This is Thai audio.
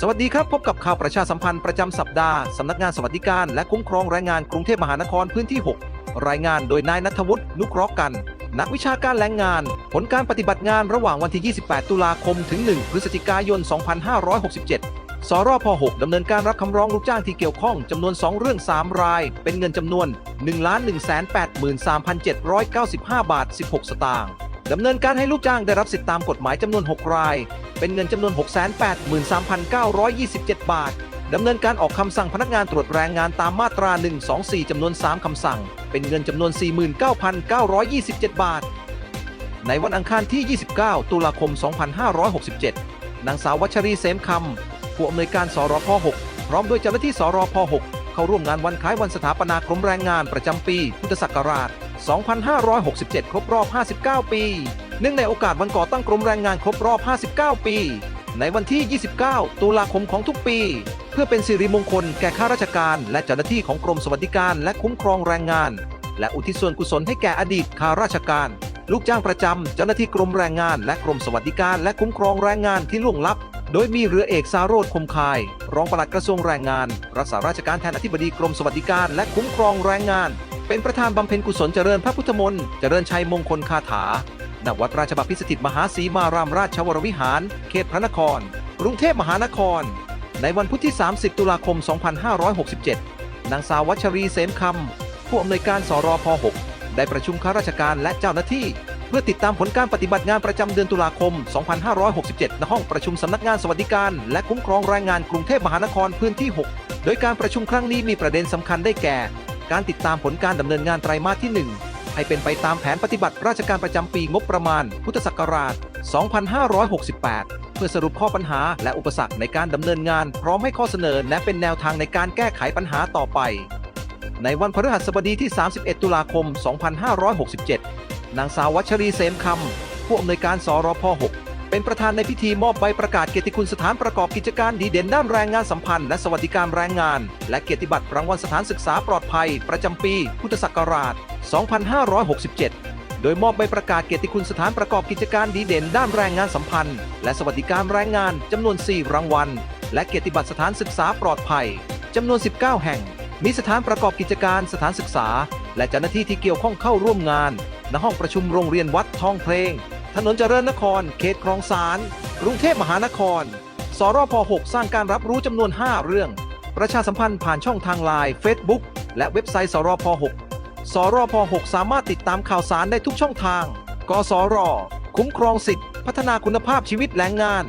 สวัสดีครับ พบกับข่าวประชาสัมพันธ์ประจำสัปดาห์ สำนักงานสวัสดิการและคุ้มครองแรงงานกรุงเทพมหานครพื้นที่ 6 รายงานโดยนายนัทวุฒินุเคราะห์กัน นักวิชาการแรงงาน ผลการปฏิบัติงานระหว่างวันที่ 28 ตุลาคม ถึง 1 พฤศจิกายน 2567 สรพ6ดำเนินการรับคำร้องลูกจ้างที่เกี่ยวข้องจำนวน 2 เรื่อง 3 ราย เป็นเงินจำนวน 1,183,395 บาท 16 สตางค์ ดำเนินการให้ลูกจ้างได้รับสิทธิตามกฎหมายจำนวน 6 ราย เป็นเงินจำนวน 683,927 บาท ดำเนินการออกคำสั่งพนักงานตรวจแรงงานตามมาตรา 124 จำนวน 3 คำสั่ง เป็นเงินจำนวน 49,927 บาท ในวันอังคารที่ 29 ตุลาคม 2567 นางสาววัชรีเสมคำผู้อำนวยการสรพ 6 พร้อมด้วยเจ้าหน้าที่สรพ 6 เข้าร่วมงานวันคล้ายวันสถาปนากรมแรงงานประจำปี พุทธศักราช 2567 ครบรอบ 59 ปี เนื่องในโอกาสวันก่อตั้งกรมแรงงานครบรอบ 59 ปี ในวันที่ 29 ตุลาคมของทุกปี เพื่อเป็นสิริมงคลแก่ข้าราชการ และเจ้าหน้าที่ของกรมสวัสดิการและคุ้มครองแรงงาน และอุทิศส่วนกุศลให้แก่อดีตข้าราชการ ลูกจ้างประจำเจ้าหน้าที่กรมแรงงาน และกรมสวัสดิการและคุ้มครองแรงงานที่ล่วงลับโดยมีเรือเอกสาโรธคมคาย รองปลัดกระทรวงแรงงาน รักษาราชการแทนอธิบดีกรมสวัสดิการและคุ้มครองแรงงาน เป็นประธานบำเพ็ญกุศลเจริญพระพุทธมนต์เจริญชัยมงคลคาถาณวัดราชบพพิสถิตมหาศรีมารามราชวรวิหาร เขตพระนคร กรุงเทพมหานคร ในวันพุธที่ 30 ตุลาคม 2567 นางสาววัชรีเสมคำ ผู้อำนวยการสรพ6ได้ประชุมข้าราชการและเจ้าหน้าที่ เพื่อติดตามผลการปฏิบัติงานประจำเดือนตุลาคม 2567 ณ ห้องประชุมสำนักงานสวัสดิการ และคุ้มครองแรงงานกรุงเทพมหานครพื้นที่ 6 โดยการประชุมครั้งนี้มีประเด็นสำคัญได้แก่ การติดตามผลการดำเนินงานไตรมาสที่ 1 ให้เป็นไปตามแผนปฏิบัติราชการประจำปีงบประมาณ พุทธศักราช 2568 เพื่อสรุปข้อปัญหาและอุปสรรคในการดำเนินงาน พร้อมให้ข้อเสนอและเป็นแนวทางในการแก้ไขปัญหาต่อไป ในวันพฤหัสบดีที่ 31 ตุลาคม 2567 นางสาววัชรีเสมคำผู้อำนวยการสรพ 6 เป็นประธานในพิธีมอบใบประกาศเกียรติคุณสถานประกอบกิจการดีเด่นด้านแรงงานสัมพันธ์และสวัสดิการแรงงาน และเกียรติบัตรรางวัลสถานศึกษาปลอดภัย ประจำปี พุทธศักราช 2567โดยมอบใบประกาศเกียรติคุณสถานประกอบกิจการดีเด่นด้านแรงงานสัมพันธ์ และสวัสดิการแรงงานจำนวน 4 รางวัล และเกียรติบัตรสถานศึกษาปลอดภัยจำนวน 19 แห่ง มีสถานประกอบกิจการสถานศึกษา และเจ้าหน้าที่ที่เกี่ยวข้องเข้าร่วมงาน ณห้องประชุมโรงเรียนวัดทองเพลง ถนนเจริญนคร เขตคลองสานกรุงเทพมหานคร สรพ6สร้างการรับรู้จำนวน 5 เรื่อง ประชาสัมพันธ์ผ่านช่องทางไลน์ Facebook และเว็บไซต์สรพ6สรพ6สามารถติดตามข่าวสารได้ทุกช่องทาง กสร คุ้มครองสิทธิพัฒนาคุณภาพชีวิตแรงงาน